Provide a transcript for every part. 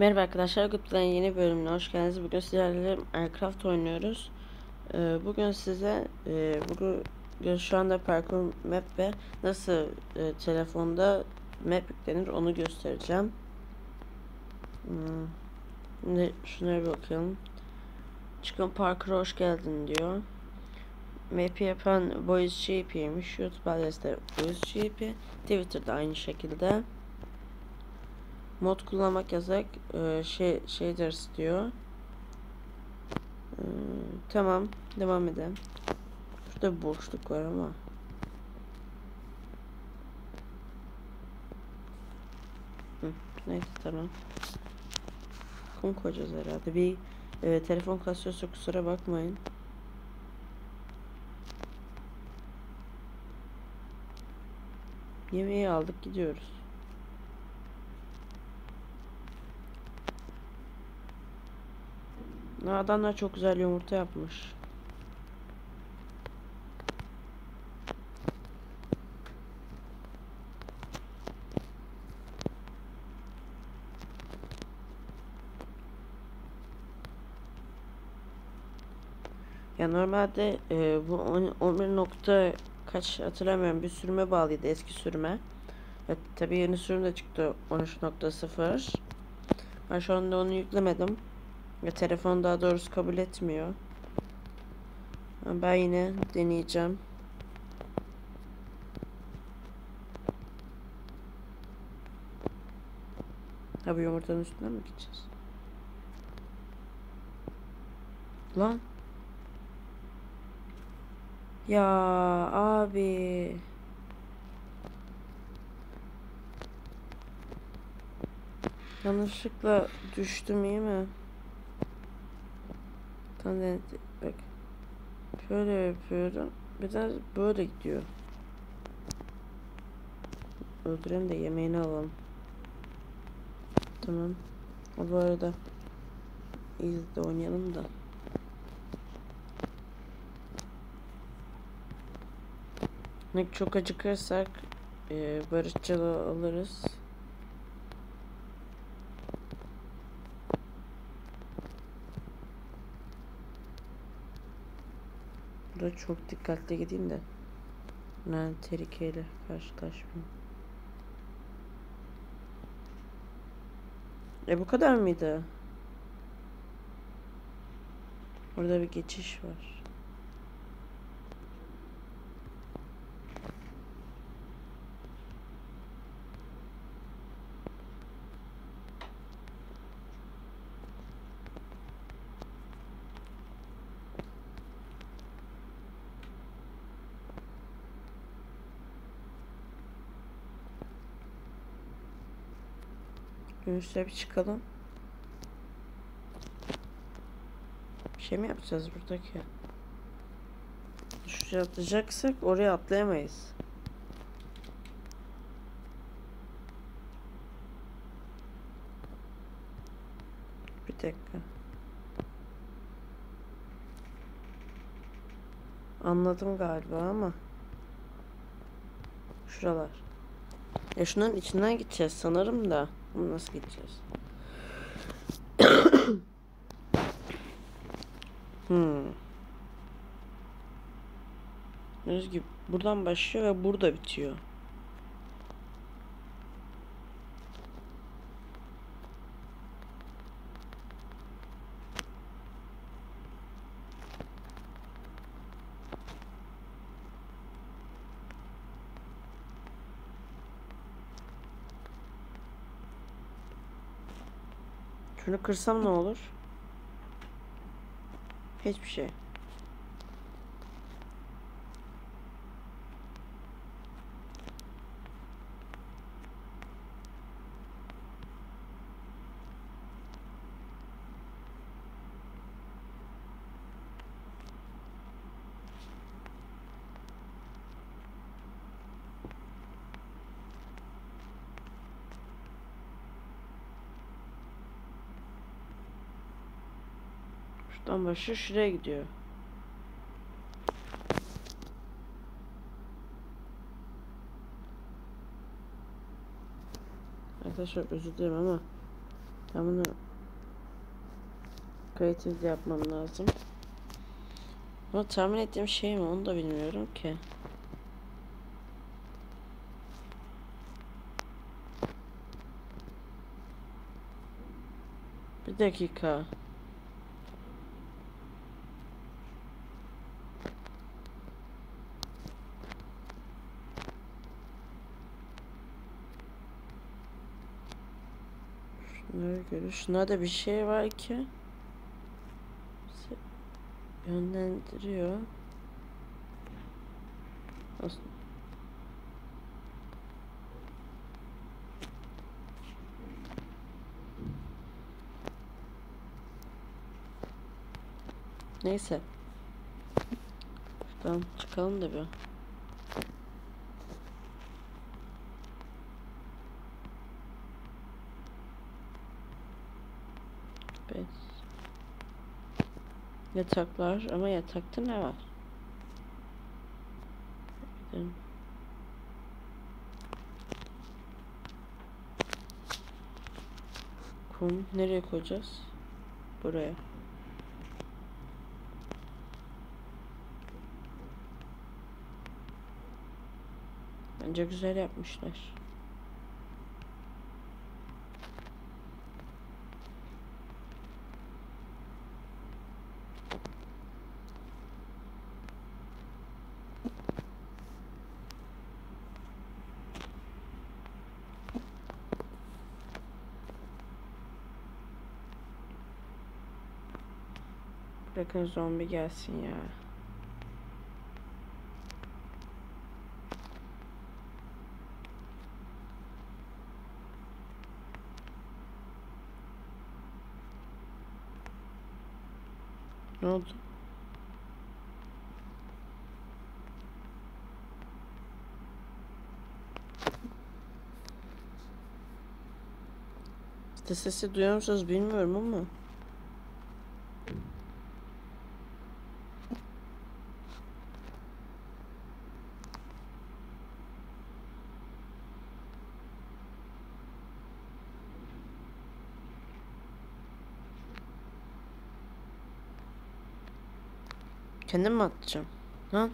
Merhaba arkadaşlar, Goodplay'in yeni bölümüne hoş geldiniz. Bugün sizlerle Aircraft oynuyoruz. Ee, bugün size e, bugün şu anda parkur map ve nasıl e, telefonda map yüklenir onu göstereceğim. Hmm. Şimdi şunlara bir bakalım. Çıkın parkura hoş geldin diyor. Map'i yapan Boys GP'ymiş. YouTube adresi Boys GP. Twitter'da aynı şekilde. Mod kullanmak yasak. Ee, şey shaders diyor. Ee, tamam, devam edelim. Şurada bir boşluk var ama. Hı, neyse tamam. Kum koyacağız herhalde. Bir e, telefon kasıyorsa kusura bakmayın. Yemeği aldık gidiyoruz. Adamlar çok güzel yumurta yapmış. Ya normalde e, bu 11 nokta kaç hatırlamıyorum bir sürüme bağlıydı eski sürüme. Ya, tabii yeni sürüm de çıktı 13.0. Ben şu anda onu yüklemedim. Ya telefon daha doğrusu kabul etmiyor. Ben yine deneyeceğim. Ha bu yumurtanın üstüne mi gideceğiz? Lan. Ya abi. Yanlışlıkla düştüm iyi mi? Tane bak. Şöyle yapıyorum. Bir de böyle gidiyor. Öldürelim de yemeğini alalım. Tamam. O bu arada iyi de oynayalım da. Ne çok acıkırsak e, barışçıl alırız. Burada çok dikkatli gideyim de. Ben tehlikeyle karşılaşmayayım. E bu kadar mıydı? Orada bir geçiş var. Dönüşte bir çıkalım. Bir şey mi yapacağız buradaki? Şuraya atlayacaksak oraya atlayamayız. Bir dakika. Anladım galiba ama. Şuralar. Ya şunların içinden gideceğiz sanırım da. Bunu nasıl gideceğiz? hmm. Gördüğünüz gibi buradan başlıyor ve burada bitiyor. Şunu kırsam ne olur? Hiçbir şey. Şuradan başlıyor şuraya gidiyor. Arkadaşlar özür dilerim ama Ben bunu kreatif yapmam lazım. Ama tahmin ettiğim şey mi onu da bilmiyorum ki. Bir dakika. Şunları görüyor. Şunlarda bir şey var ki. Yönlendiriyor. Aslında Neyse. Şuradan çıkalım da bir. Yataklar ama yatakta ne var? Gidelim. Kum nereye koyacağız? Buraya. Bence güzel yapmışlar. Bırakın zombi gelsin ya. Ne oldu? İşte sesi duyuyor musunuz bilmiyorum ama. Kendim mi atacağım? Lan.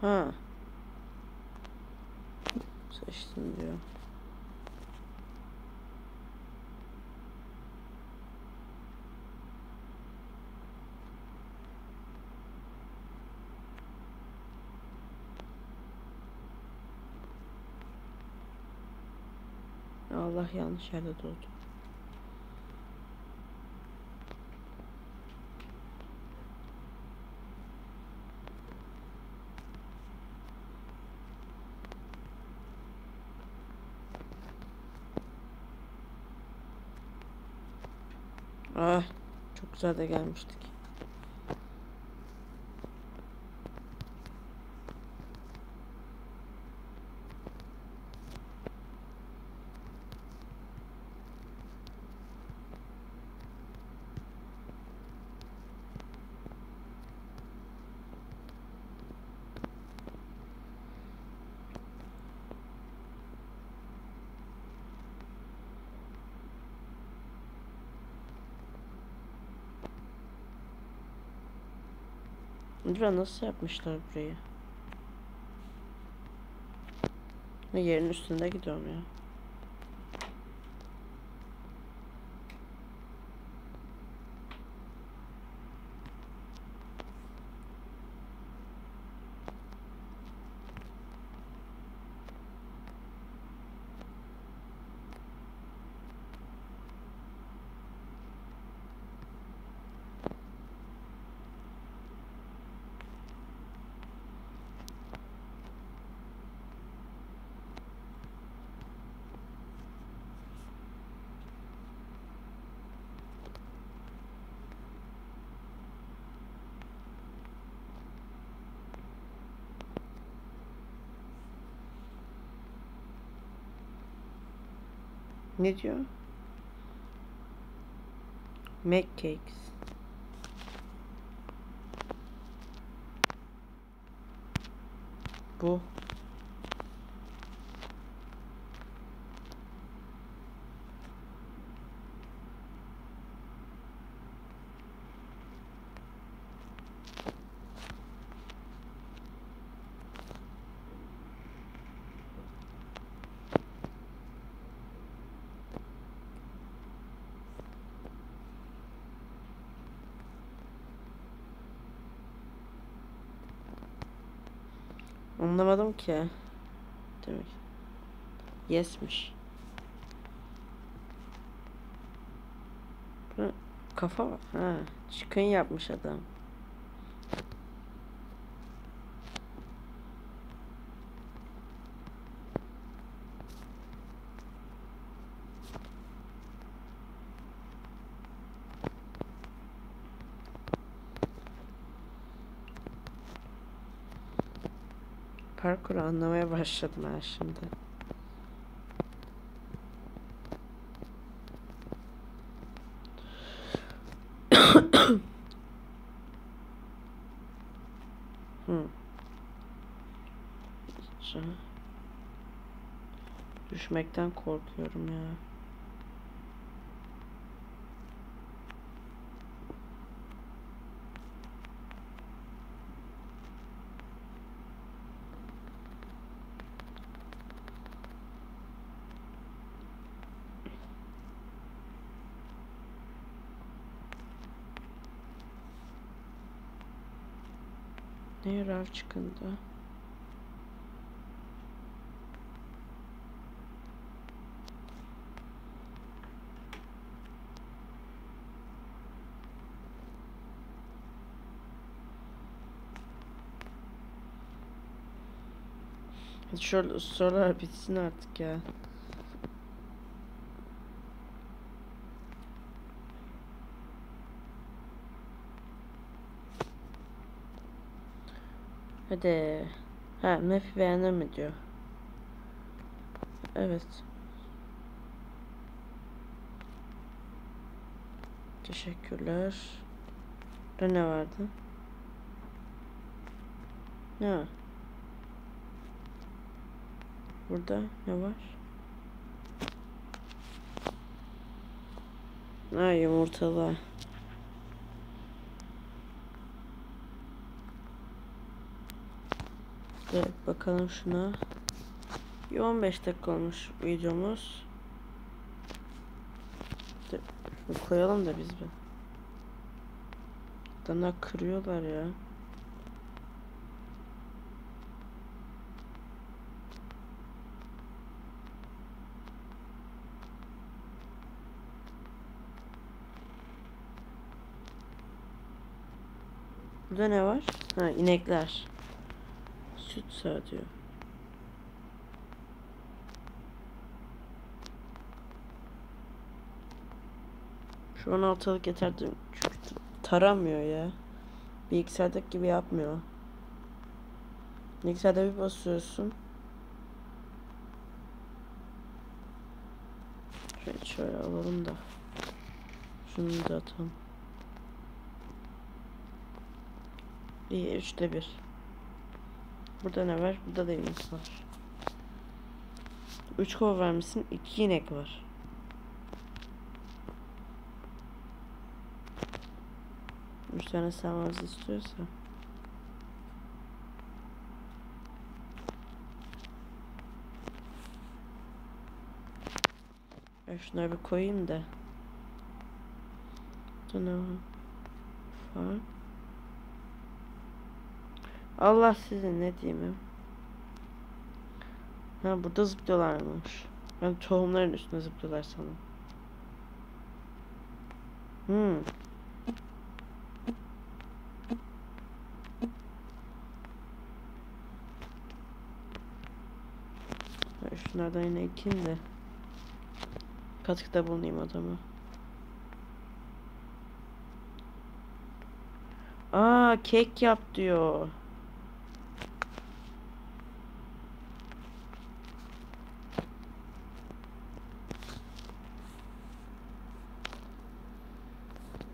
Ha. Seçtim diyor. Allah yanlış yerde doğdu. Ah, çok güzel de gelmiştik. Acaba nasıl yapmışlar burayı? Yerin üstünde gidiyorum ya. Ne diyor? Mac cakes. Bu. Anlamadım ki. Demek. Yesmiş. Kafa var. Ha, çıkın yapmış adam. Parkuru anlamaya başladım ben şimdi. Şu- Düşmekten korkuyorum ya. Ne raf çıkındı? Hadi şöyle sorular bitsin artık ya. Hadi. Ha, map'i beğendin mi diyor. Evet. Teşekkürler. Burada ne vardı? Ne var? Burada ne var? Ha yumurtalar. Evet bakalım şuna. Bir 15 dakika olmuş videomuz. Şunu koyalım da biz bir. Dana kırıyorlar ya. Burada ne var? Ha inekler. Süt sağ diyor. Şu an ortalık yeterli çünkü taramıyor ya. Bilgisayardaki gibi yapmıyor. Bilgisayarda bir basıyorsun. Şöyle, şöyle alalım da. Şunu da atalım. İyi üçte bir. Burada ne var? Burada da inek var. Üç kova vermişsin. iki inek var. Üç tane savaz istiyorsa. Ben şunları bir koyayım da. Var? Var. Allah sizi ne diyeyim. Ha burada zıplıyorlarmış. Ben tohumların üstüne zıplıyorlar sanırım. Hmm. Şunlardan yine ekeyim de. Katkıda bulunayım adama. Aa kek yap diyor.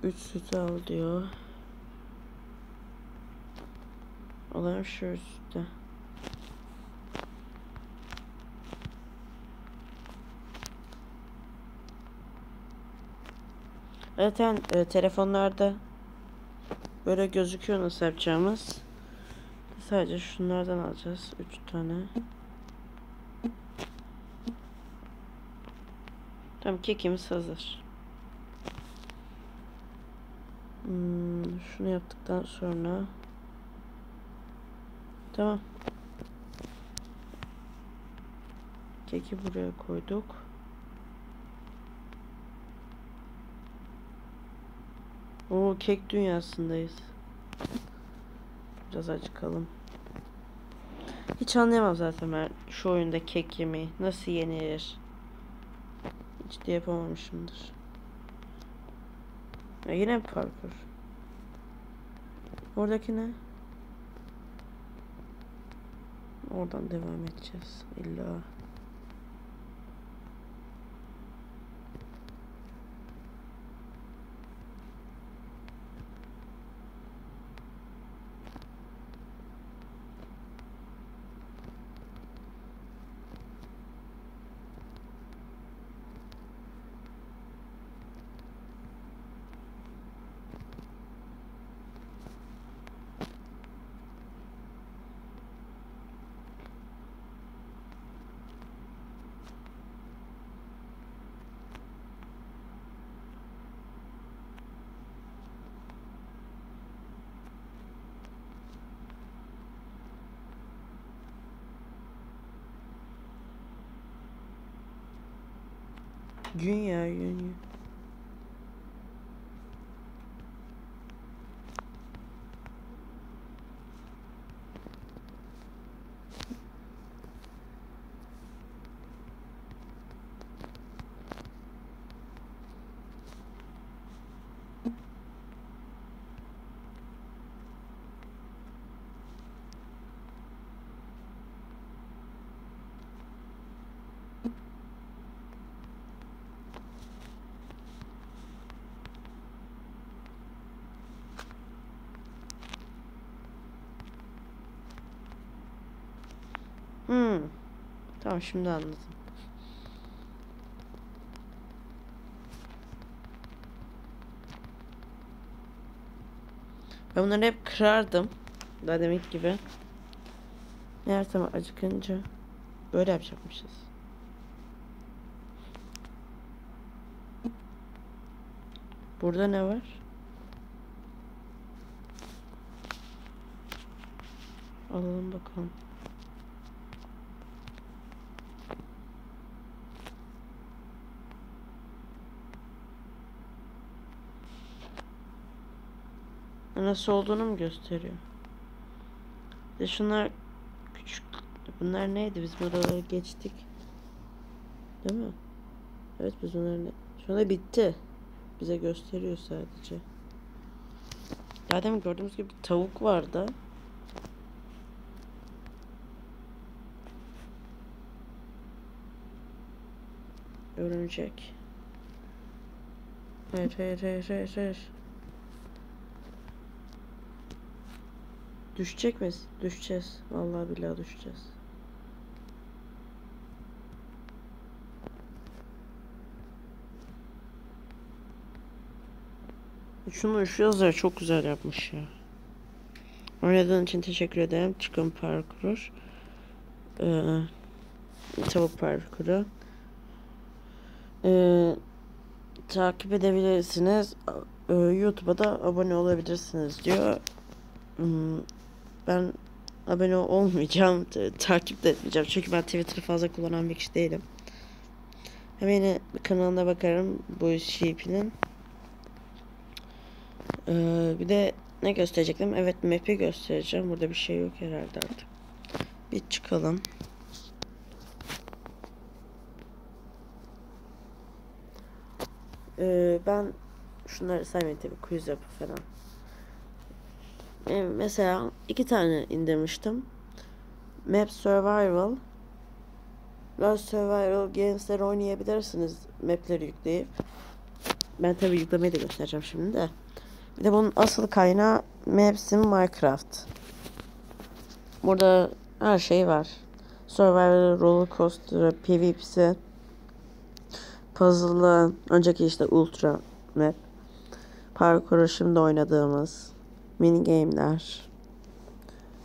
Üç sütü al diyor. Alayım şu üstte. Zaten e, telefonlarda böyle gözüküyor nasıl yapacağımız. Sadece şunlardan alacağız. Üç tane. Tamam kekimiz hazır. Hmm, şunu yaptıktan sonra tamam. Keki buraya koyduk. Oo kek dünyasındayız. Biraz acıkalım. Hiç anlayamam zaten ben şu oyunda kek yemeği. Nasıl yenilir? Hiç de yapamamışımdır. Ya yine parkur. Oradaki ne? Oradan devam edeceğiz. İlla. 晕呀，晕晕。Hmm. Tamam şimdi anladım. Ben bunları hep kırardım. Daha demek gibi. Her zaman acıkınca böyle yapacakmışız. Burada ne var? Alalım bakalım. Nasıl olduğunu mu gösteriyor? De şunlar küçük. Bunlar neydi? Biz buraları geçtik. Değil mi? Evet biz bunları ne? Şu anda bitti. Bize gösteriyor sadece. Daha demin gördüğümüz gibi tavuk vardı. Örümcek. Hayır hayır hayır hayır hayır. Düşecek miyiz? Düşeceğiz. Vallahi billahi düşeceğiz. Şunu şu yazarı çok güzel yapmış ya. Oynadığın için teşekkür ederim. Çıkın parkuru. Ee, tavuk parkuru. Ee, takip edebilirsiniz. Ee, YouTube'a da abone olabilirsiniz diyor. Hmm, ben abone olmayacağım. Takip de etmeyeceğim. Çünkü ben Twitter'ı fazla kullanan bir kişi değilim. Hemen yine kanalına bakarım bu Sheep'inin. Ee, bir de ne gösterecektim? Evet map'i göstereceğim. Burada bir şey yok herhalde artık. Bir çıkalım. Ee, ben şunları saymayayım tabii quiz yapı falan. Ee, mesela iki tane indirmiştim. Map Survival Lost Survival Games'leri oynayabilirsiniz mapleri yükleyip. Ben tabii yüklemeyi de göstereceğim şimdi de. Bir de bunun asıl kaynağı Maps'in Minecraft. Burada her şey var. Survival, Roller Coaster, PvP'si, Puzzle'lı, önceki işte Ultra Map, parkuru şimdi oynadığımız, mini game'ler,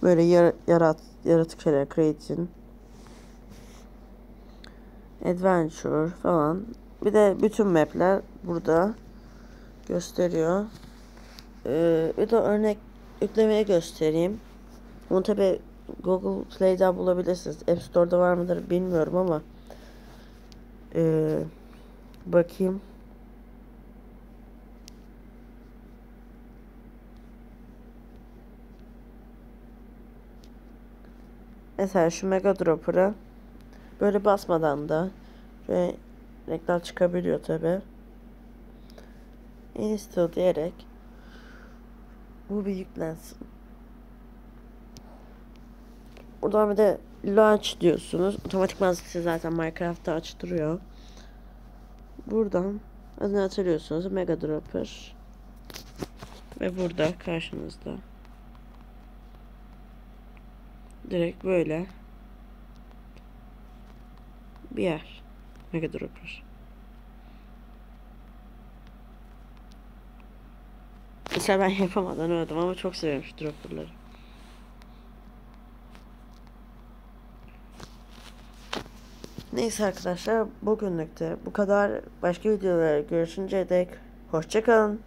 böyle yar yarat yaratık şeyler, creating, adventure falan. Bir de bütün map'ler burada gösteriyor. Ee, bir de örnek yüklemeye göstereyim. Bunu tabi Google Play'den bulabilirsiniz. App Store'da var mıdır bilmiyorum ama Ee, bakayım. Mesela şu Mega Dropper'a böyle basmadan da ve reklam çıkabiliyor tabi. Install diyerek bu bir yüklensin. Buradan bir de launch diyorsunuz. Otomatikman size zaten Minecraft'ta açtırıyor. Buradan adını hatırlıyorsunuz. Mega Dropper. Ve burada karşınızda. Direkt böyle bir yer. Mega Dropper. Mesela ben yapamadan öldüm ama çok seviyorum şu dropperları. Neyse arkadaşlar bugünlük de bu kadar. Başka videolarda görüşünceye dek hoşçakalın.